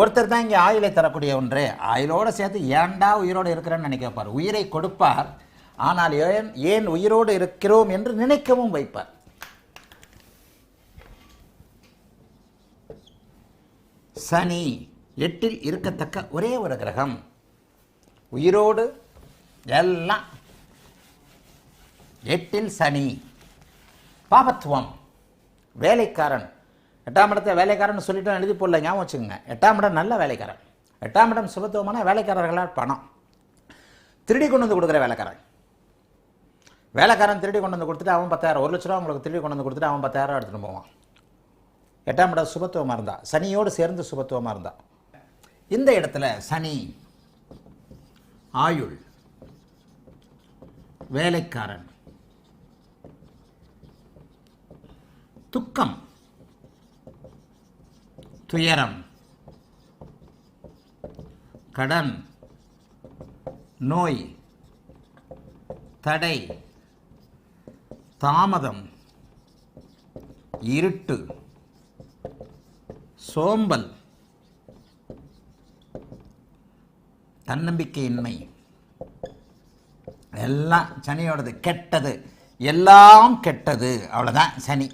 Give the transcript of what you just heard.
ஒருத்தர் தான் இங்கே ஆயுளை தரக்கூடிய ஒன்று. ஆயிலோடு சேர்த்து ஏன்டா உயிரோடு இருக்கிறேன்னு நினைக்கப்பார் உயிரை கொடுப்பார். ஆனால் ஏன் ஏன் உயிரோடு இருக்கிறோம் என்று நினைக்கவும் வைப்பார். சனி எட்டில் இருக்கத்தக்க ஒரே ஒரு கிரகம். உயிரோடு எல்லாம். எட்டில் சனி. பாபத்துவம். வேலைக்காரன். எட்டாம் இடத்தை வேலைக்காரன் சொல்லிட்டு எழுதி போடல ஞாபகம் வச்சுக்கோங்க. எட்டாம் இடம் நல்ல வேலைக்காரன். எட்டாம் இடம் சுபத்துவமான வேலைக்காரர்களால் பணம். திருடி கொண்டு வந்து கொடுக்குற வேலைக்காரன். வேலைக்காரன் திருடி கொண்டு வந்து கொடுத்துட்டு அவன் பத்தாயிரம் ஒரு லட்ச ரூபா உங்களுக்கு திருடி கொண்டு வந்து கொடுத்துட்டு அவன் பத்தாயிரம் எடுத்துகிட்டு போவான். எட்டாம் இடம் சுபத்துவமாக இருந்தா சனியோடு சேர்ந்து சுபத்துவமாக இருந்தா. இந்த இடத்துல சனி ஆயுள் வேலைக்காரன். துக்கம். துயரம். கடன். நோய். தடை. தாமதம். இருட்டு. சோம்பல். தன்னம்பிக்கையின்மை. எல்லாம் சனியோடது கெட்டது. எல்லாம் கெட்டது. அவ்வளோதான் சனி.